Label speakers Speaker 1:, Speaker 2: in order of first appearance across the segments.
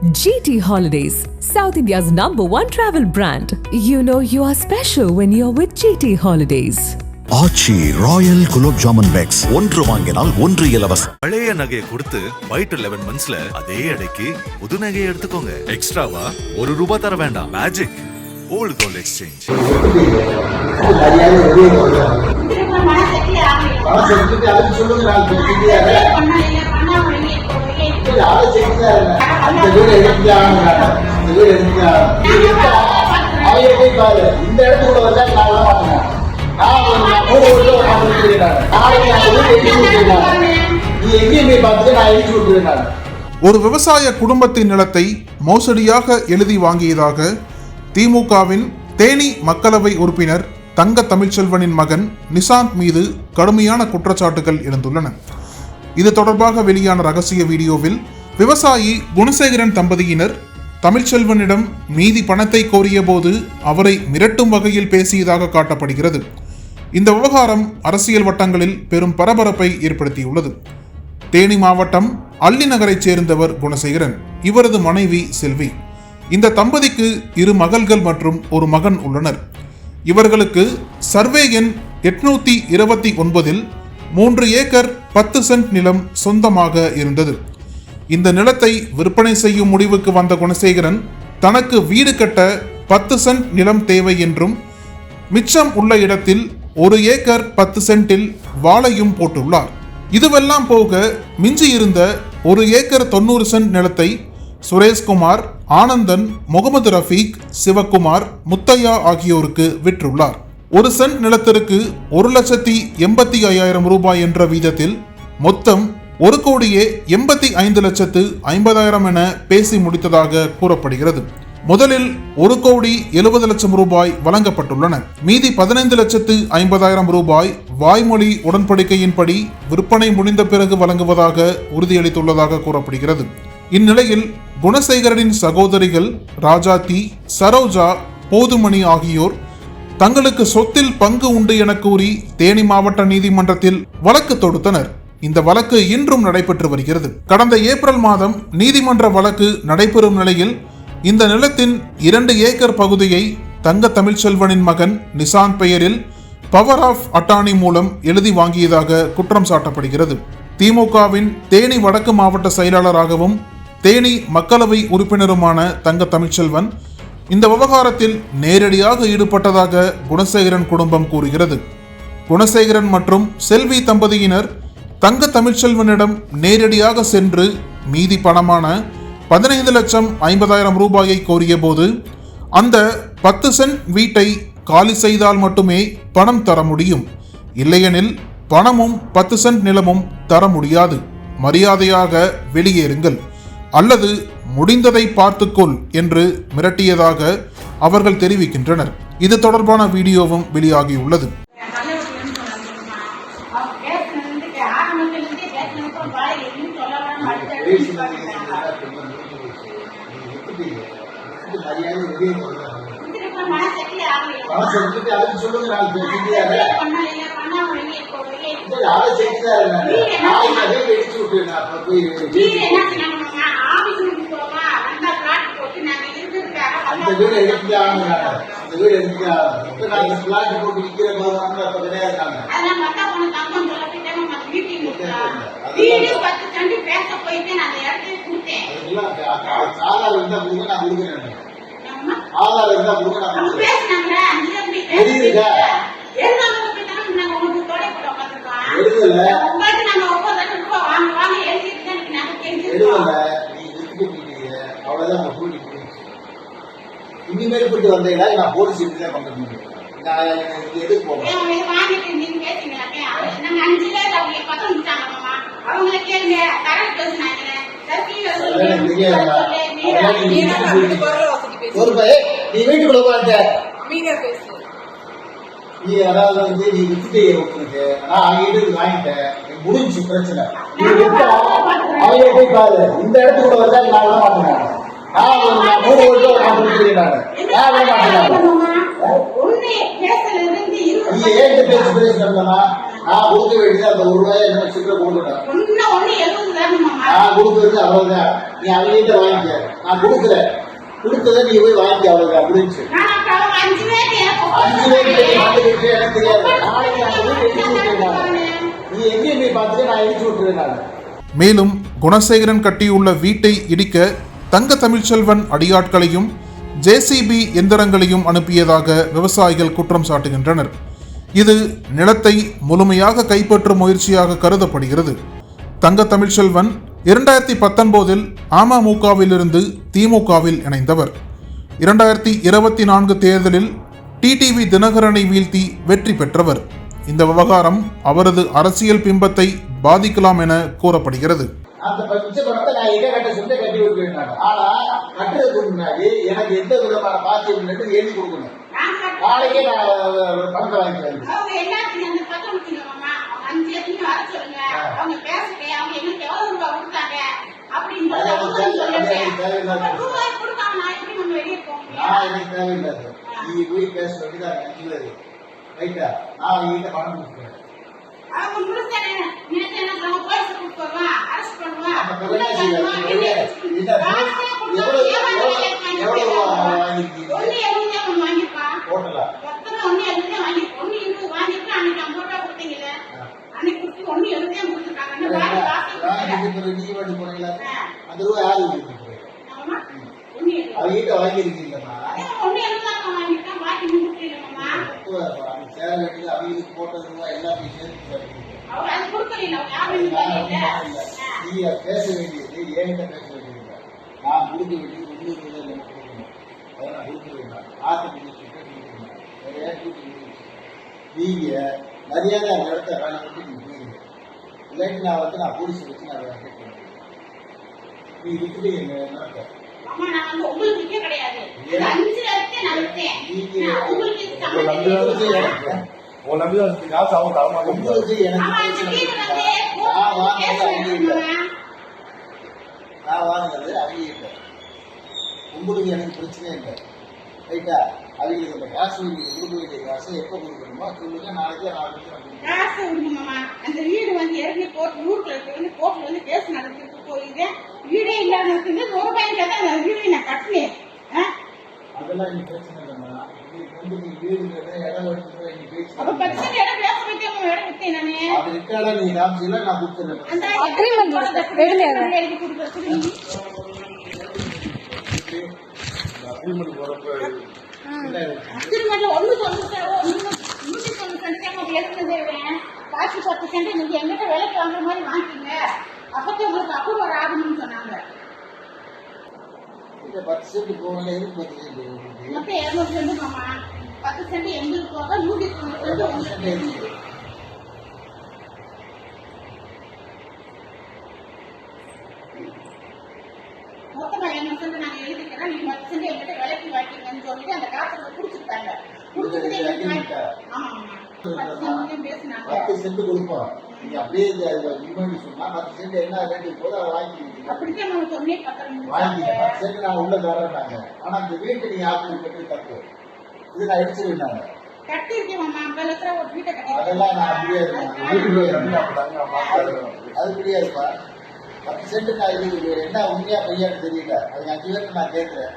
Speaker 1: GT Holidays, South India's number one travel brand. You know you are special when you're with GT Holidays.
Speaker 2: Aachi royal gulab jamun packs. ஒன்று வாங்கினால் ஒன்று இலவசம்.
Speaker 3: பழைய நகையை கொடுத்து white eleven மந்த்ஸ்ல அதே எடைக்கு புது நகையை எடுத்துக்கோங்க. எக்ஸ்ட்ராவா ஒரு ரூபாய் தர வேண்டாம். மேஜிக் ஓல்டு கோல்ட் எக்ஸ்சேஞ்ச்
Speaker 4: சொல்லுங்க வீடு எடுத்து இந்த வீடு எடுத்து அவங்க போய் பாரு இந்த இடத்துக்குள்ள வந்தா நான் ஒரு மூணு வருஷம் நாளைக்கு வீடு நீ எங்கேயும் போய் பார்த்துட்டு நான்
Speaker 5: ஒரு விவசாய குடும்பத்தின் நிலத்தை மோசடியாக எழுதி வாங்கியதாக திமுகவின் தேனி மக்களவை உறுப்பினர் தங்க தமிழ்ச்செல்வனின் மகன் நிசாந்த் மீது கடுமையான குற்றச்சாட்டுகள் எழுந்துள்ளன இது தொடர்பாக வெளியான ரகசிய வீடியோவில் விவசாயி குணசேகரன் தம்பதியினர் தமிழ்ச்செல்வனிடம் மீதி பணத்தை கோரியபோது அவரை மிரட்டும் வகையில் பேசியதாக காட்டப்படுகிறது. இந்த விவகாரம் அரசியல் வட்டங்களில் பெரும் பரபரப்பை ஏற்படுத்தியுள்ளது. தேனி மாவட்டம் அள்ளி நகரைச் சேர்ந்தவர் குணசேகரன் இவரது மனைவி செல்வி. இந்த தம்பதிக்கு இரு மகள்கள் மற்றும் ஒரு மகன் உள்ளனர். இவர்களுக்கு சர்வே எண் எட்நூத்தி இருபத்தி ஒன்பதில் மூன்று ஏக்கர் பத்து சென்ட் நிலம் சொந்தமாக இருந்தது. இந்த நிலத்தை விற்பனை செய்யும் முடிவுக்கு வந்த குணசேகரன் தனக்கு வீடு கட்ட பத்து சென்ட் நிலம் தேவை என்றும் மிச்சம் உள்ள இடத்தில் ஒரு ஏக்கர் பத்து சென்ட்டில் வாழையும் போட்டுள்ளார். இதுவெல்லாம் போக மிஞ்சி இருந்த ஒரு ஏக்கர் தொண்ணூறு சென்ட் நிலத்தை சுரேஷ்குமார் ஆனந்தன் முகமது ரஃபீக் சிவக்குமார் முத்தையா ஆகியோருக்கு விற்றுள்ளார். ஒரு சென்ட் நிலத்திற்கு ஒரு லட்சத்தி எண்பத்தி ஐயாயிரம் ரூபாய் என்ற வீதத்தில் மொத்தம் ஒரு கோடியே எண்பத்தி ஐந்து லட்சத்து ஐம்பதாயிரம் என பேசி முடித்ததாக கூறப்படுகிறது. முதலில் ஒரு கோடி எழுபது லட்சம் ரூபாய் வழங்கப்பட்டுள்ளன. மீதி பதினைந்து லட்சத்து ஐம்பதாயிரம் ரூபாய் வாய்மொழி உடன்படிக்கையின்படி விற்பனை முடிந்த பிறகு வழங்குவதாக உறுதியளித்துள்ளதாக கூறப்படுகிறது. இந்நிலையில் குணசேகரனின் சகோதரிகள் ராஜாத்தி சரோஜா போதுமணி ஆகியோர் தங்களுக்கு சொத்தில் பங்கு உண்டு என கூறி தேனி மாவட்ட நீதிமன்றத்தில் வழக்கு தொடுத்தனர். இந்த வழக்கு இன்றும் நடைபெற்று வருகிறது. கடந்த ஏப்ரல் மாதம் நீதிமன்ற வழக்கு நடைபெறும் நிலையில் இந்த நிலத்தின் இரண்டு ஏக்கர் பகுதியை தங்க தமிழ்ச்செல்வனின் மகன் நிசாந்த் பெயரில் பவர் ஆஃப் அட்டானி மூலம் எழுதி வாங்கியதாக குற்றம் சாட்டப்படுகிறது. திமுகவின் தேனி வடக்கு மாவட்ட செயலாளராகவும் தேனி மக்களவை உறுப்பினருமான தங்க தமிழ்ச்செல்வன் இந்த விவகாரத்தில் நேரடியாக ஈடுபட்டதாக குணசேகரன் குடும்பம் கூறுகிறது. குணசேகரன் மற்றும் செல்வி தம்பதியினர் தங்க தமிழ்ச்செல்வனிடம் நேரடியாக சென்று மீதி பணமான பதினைந்து லட்சம் ஐம்பதாயிரம் ரூபாயை கோரியபோது அந்த பத்து சென்ட் வீட்டை காலி செய்தால் மட்டுமே பணம் தர முடியும். இல்லையெனில் பணமும் பத்து சென்ட் நிலமும் தர முடியாது. மரியாதையாக வெளியேறுங்கள். அல்லது முடிந்ததை பார்த்துக்கொள் என்று மிரட்டியதாக அவர்கள் தெரிவிக்கின்றனர். இது தொடர்பான வீடியோவும் வெளியாகியுள்ளது.
Speaker 4: சொல்லுங்க நான் செஞ்சுட்டாரு அதை செஞ்சுட்டாரு நாளைக்கு அதே வெடிச்சு விட்டுருங்க அப்புறம் போய் அந்த வீடு எடுத்து ஆகணும் அந்த வீடு எடுத்து ஆகணும் இப்ப நாங்க பிளாட் போட்டு விற்கிற போது அப்ப கிடையாது ஆதார் இருந்தா கொடுங்க நான் கொடுக்குறேன். ஆதார் இருந்தா கொடுங்க நான் கொடுக்குறேன். எழுதல நீ வித்துட்டு போயிட்டீங்க அவ்வளவுதான் உங்க கூட்டி போயிடுச்சு இனிமேல் போயிட்டு வந்தீங்களா நான் போலீஸ் தான் பண்ண முடியும் நான் எதுக்கு போகணும்? ஒரு பையன் நீ வீட்டுக்குள்ள உட்காந்து நீ அதாவது வந்து நீ வித்துட்டு உனக்கு. நான் அவங்க வாங்கிட்டேன் முடிஞ்சு பிரச்சனை. நீ அவங்க போய் பாரு. இந்த இடத்துக்குள்ள வந்தா நான் மாட்டேன் மூணு வருஷம் ஏன் பேச்சு பேசுறா நான் கொடுக்க வேண்டியது அந்த ஒரு ரூபாய் என்ன கொடுத்துட்டேன். நான் கொடுக்கறது அவ்வளவுதான். நீ அவங்ககிட்ட வாங்கிக்க. நான் கொடுக்கல. கொடுத்ததை நீ போய் வாங்கிக்க அவ்வளவுதான். முடிஞ்சு.
Speaker 6: அஞ்சு
Speaker 4: பேருக்கு நீ எனக்கு தெரியாது. நாளைக்கு எங்கேயும் போய் பார்த்துட்டு நான் இடிச்சு விட்டுருவேன்
Speaker 5: மேலும் குணசேகரன் கட்டியுள்ள வீட்டை இடிக்க தங்க தமிழ்ச்செல்வன் அடியாட்களையும் ஜேசிபி எந்திரங்களையும் அனுப்பியதாக விவசாயிகள் குற்றம் சாட்டுகின்றனர். இது நிலத்தை முழுமையாக கைப்பற்றும் முயற்சியாக கருதப்படுகிறது. தங்க தமிழ்ச்செல்வன் இரண்டாயிரத்தி பத்தொன்பதில் அமமுகவிலிருந்து திமுகவில் இணைந்தவர். இரண்டாயிரத்தி இருபத்தி நான்கு தேர்தலில் டிடிவி தினகரனை வீழ்த்தி வெற்றி பெற்றவர். இந்த விவகாரம் அவரது அரசியல் பிம்பத்தை பாதிக்கலாம் என கூறப்படுகிறது.
Speaker 4: அந்த பச்சை பணத்தை நான் எங்க கட்ட சொல்லி கட்டி நான். ஆனா கட்டுறதுக்கு முன்னாடி எனக்கு எந்த விதமான பாத்தியம் எழுதி கொடுக்கணும். நாளைக்கே நான் பணத்தை வாங்கிக்கிறேன் தேவையில்லாத நீ போய் பேச வேண்டியதான் ரைட்டா? நான் அவங்ககிட்ட பணம் கொடுக்குறேன் அந்த ரூபாய் யாரு கொடுத்துருக்கீங்க
Speaker 6: ஆமா. ஒண்ணு எழுபது.
Speaker 4: அவங்களுக்கு சேர்த்து நீங்க பேச வேண்டியது என்கிட்ட பேச வேண்டியது நான் கொடுக்க வேண்டியது உள்ளூர் முதல்ல கொடுக்கணும் அதை நான் கொடுக்க வேண்டாம் கொடுத்துட்டு நீங்க மரியாதை அந்த இடத்த வேலை விட்டு நீங்க போயிருங்க இல்லாட்டி நான் வந்து நான் போலீஸ் வச்சு நான் நீ விட்டுட்டு என்ன என்ன
Speaker 6: அம்மா, நான் வந்து உங்களுக்கு விற்க கிடையாது. அஞ்சு.
Speaker 4: நீங்க-
Speaker 6: நான் உங்களுக்கு சம்மந்தம்
Speaker 7: உன் நம்பிதான் காசு
Speaker 4: உங்களுக்கு நான் வாங்கினது அவங்க இல்லை. உங்களுக்கு எனக்கு பிரச்சனை இல்லை. ரைட்டா? அவங்களுக்கு அந்த காசு உங்களுக்கு கொடுக்க வேண்டிய காசு எப்போ கொடுக்கணுமோ சொல்லுங்க. நாளைக்கு கொடுக்குறேன்
Speaker 6: காசு. அந்த வீடு வந்து ஏற்கனவே கோர்ட் ஊருக்குள்ள இருக்கு கோர்ட்ல வந்து கேஸ் நடத்திட்டு போயிது வீடே இல்லாம இருக்குது ஒரு ரூபாய் கேட்டா அந்த வீடு நான் கட்டினேன். ஆ?
Speaker 4: அதெல்லாம் எனக்கு பிரச்சனை இல்லைம்மா. உங்களுக்கு வந்து நீ வீடுங்கிறத இடம் எடுத்துட்டு நீ
Speaker 6: அப்ப
Speaker 4: பேசி
Speaker 6: இடம் இடம் விட்டேன் நானு.
Speaker 4: அது இருக்காடா நீ காமிச்சில நான் கொடுத்துறேன்.
Speaker 6: அந்த
Speaker 8: Agreement எழுதுங்க.
Speaker 6: எழுதி நீ
Speaker 7: அக்ரிமெண்ட் போறப்ப
Speaker 6: அக்ரிமெண்ட்ல ஒண்ணு தொண்ணூத்தி ஒண்ணு நூத்தி தொண்ணூத்தி சென்ட் எழுதுனதே. பாக்கி பத்து சென்ட் நீங்க எங்கிட்ட விலைக்கு வாங்குற மாதிரி வாங்கிக்கங்க. அப்பதான் உங்களுக்கு அப்ரூவல் ஆகணும்னு சொன்னாங்க.
Speaker 4: இந்த பத்து சென்ட் போகல எதுக்கு பத்து சென்ட் உங்களுக்கு?
Speaker 6: மொத்தம் இருநூத்தி ரெண்டு மாமா பத்து சென்ட் எங்களுக்கு போக நூத்தி தொண்ணூத்தி ரெண்டு
Speaker 4: பத்து சென்ட்
Speaker 6: உங்களுக்கு
Speaker 4: எதுக்கு?
Speaker 6: மொத்தமா என்ன சென்ட் நாங்க எழுதிக்கிறோம். நீங்க பத்து சென்ட் எங்கிட்ட விலைக்கு வாங்கிக்கங்கன்னு சொல்லிட்டு அந்த காசை குடிச்சிருக்காங்க குடிச்சிட்டு ஆமா ஆமா பத்து சென்ட் பேசினாங்க.
Speaker 4: பத்து சென்ட் கொடுப்போம். நீங்க அப்படியே இந்த டிமாண்ட் சொன்னா பத்து சென்ட் என்ன ரேட்டு போதோ அதை
Speaker 6: பத்திரம்
Speaker 4: வாங்கிக்கிங்க பத்து சென்ட் நான் உள்ள தரேன்னாங்க. ஆனா இந்த வீட்டை நீங்க ஆக்கு கட்டி தப்பு. இது நான்
Speaker 6: வீட்டை
Speaker 4: அதெல்லாம் நான் அப்படியே அது கிடையாதுப்பா பத்து சென்ட் நான் இது என்ன உண்மையா பொய்யான்னு தெரியல. அது அஞ்சு பேருக்கு நான் கேட்கிறேன்.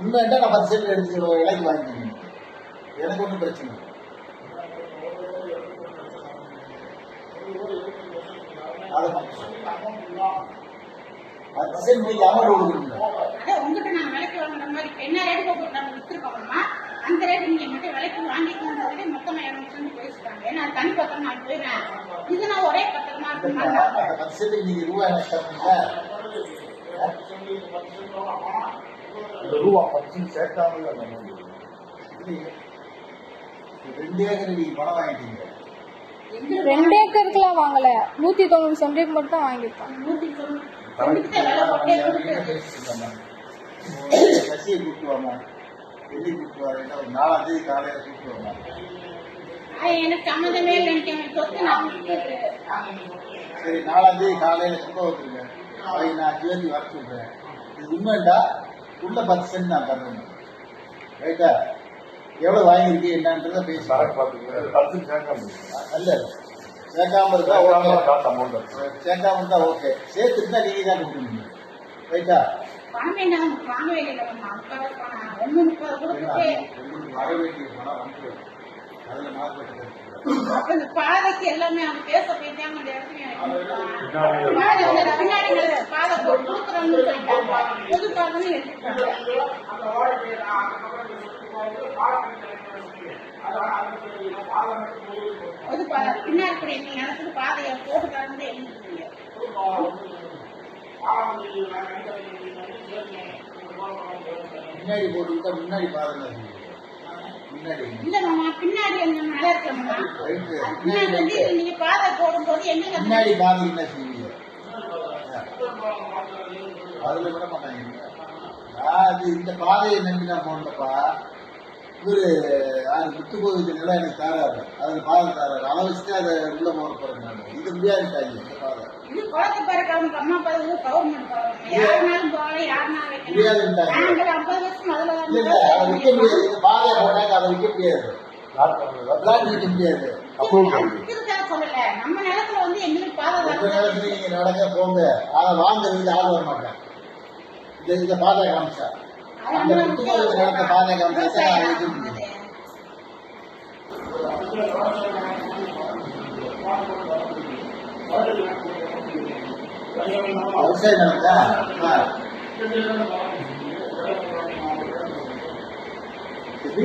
Speaker 4: உண்மையா நான் பத்து சென்ட் எடுத்து விலைக்கு வாங்கிக்கணும். எனக்கு ஒன்றும் பிரச்சனை இல்லை. அதை பத்து
Speaker 6: உங்ககிட்ட நாங்க விலைக்கு வாங்குற மாதிரி என்ன ரேட்டு போட்டு நாங்க அந்த ரேட்டு நீங்க எங்கிட்ட விலைக்கு வாங்கிக்கணும் மொத்தமா இரநூறு சென்ட் பேசிட்டாங்க ஏன்னா தனி பத்திரம் நான் போயிடுறேன் இது நான் ஒரே பத்திரமா இருக்குமா?
Speaker 4: நீங்க ரூபாய்
Speaker 7: ரூபா பத்து
Speaker 4: ரெண்டு ஏக்கர் நீங்க பணம் வாங்கிட்டீங்க.
Speaker 8: ரெண்டு ஏக்கருக்குலாம் வாங்கல. நூத்தி தொண்ணூறு சென்ட்டுக்கு மட்டும் தான் வாங்கியிருக்கோம்.
Speaker 6: அது எனக்கு சம்மந்தமே என் சொத்து நான்
Speaker 4: சரி நாலாம் தேதி காலையில சுத்த வந்துருங்க அவங்க நான் அஞ்சு பேருக்கு வர சொல்றேன் இது உண்மைண்டா உள்ள பத்து சென்ட் நான் தரேன் ரைட்டா எவ்வளவு வாங்கியிருக்கு என்னன்றத பேசுறேன்
Speaker 7: சரக்கு பார்த்துக்க பத்து சேர்க்காம
Speaker 4: அல்ல சேர்க்காம இருக்கா ஓகே.
Speaker 7: காசு அமௌண்ட்
Speaker 4: சேர்க்காம இருந்தா ஓகே. சேர்த்துருந்தா நீங்க தான் ரைட்டா? மார்க்கெட்
Speaker 6: அப்ப இந்த பாதைக்கு எல்லாமே அவங்க பேச போயிட்டாங்க அந்த இடத்துல பாதை. கொடுக்குறோம்னு சொல்லிட்டாங்க. பொது பாதைன்னு எடுத்துட்டாங்க பொது பாதை பின்னாடி இப்படி நீங்க நடத்துட்டு பாதையை
Speaker 4: முன்னாடி போட்டுக்கிட்டா முன்னாடி பாருங்க. முன்னாடி.
Speaker 6: இல்ல மாமா பின்னாடி இருக்கணுமா
Speaker 4: ரைட்டு
Speaker 6: பின்னாடி வந்து நீங்க பாதை போடும்போது என்ன
Speaker 4: முன்னாடி பாருங்க என்ன செய்வீங்க? அதுல விட மாட்டாங்க. அது இந்த பாதையை நம்பி நான் போனப்பா இவரு யாரு முத்து கோவிலுக்கு நிலம் எனக்கு தராரு. அதுல பாதை தராரு. அதை வச்சுட்டு அதை உள்ள போக போறேன் நான். இது முடியாதுட்டாங்க இந்த பாதை முடியாது. பாதையை போட்டாங்க அதை விற்க முடியாது. முடியாது.
Speaker 6: பாதை
Speaker 4: நடக்க போங்க. அதை வாங்குறதுக்கு ஆள் வர மாட்டேன் இந்த பாதை காமிச்சா.
Speaker 6: அது
Speaker 4: அந்த
Speaker 6: நம்ம
Speaker 4: முத்து கோவிலுக்கு நடந்த பாதை காமிச்சா
Speaker 6: விவசாயம்
Speaker 4: அதை விற்க முடியும்
Speaker 6: அது.
Speaker 4: விவசாயம் நடந்தா ஆ. எப்படி?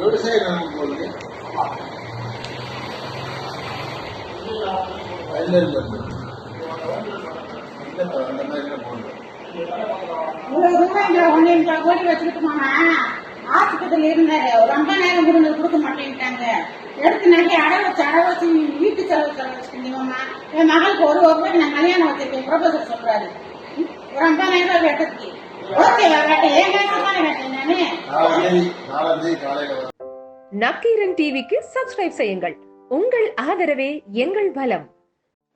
Speaker 4: விவசாயம் நடக்கும் போது இல்ல இல்ல இல்ல. இல்ல, அந்த மாதிரி எல்லாம் போடல.
Speaker 6: இவ்வளவு ரூபாய்ங்கிற ஒண்ணே முக்கால் கோடி வச்சுக்கிட்டு மாமா ஆஸ்பத்திரியில இருந்தாரு. ஒரு ஐம்பது நேரம் கொடுங்க கொடுக்க மாட்டேன்ட்டாங்க. எடுத்து நகை அடை வச்சு அடை வச்சு நீங்க வீட்டு செலவு செலவு வச்சுக்கிட்டீங்க மாமா என் மகளுக்கு ஒரு ரூபாய் நான் கல்யாணம் வச்சிருக்கேன் ப்ரொஃபசர் சொல்றாரு. ஒரு ஐம்பதாயிரம் ரூபாய் வெட்டத்துக்கு. ஓகேவா வேட்டை. ஏன் காசு தானே வேட்டேன் நானு?
Speaker 4: நாலாம் தேதி நாலாம் தேதி காலையில வரும்
Speaker 9: நக்கீரன் டிவிக்கு சப்ஸ்கிரைப் செய்யுங்கள். உங்கள் ஆதரவே எங்கள் பலம்.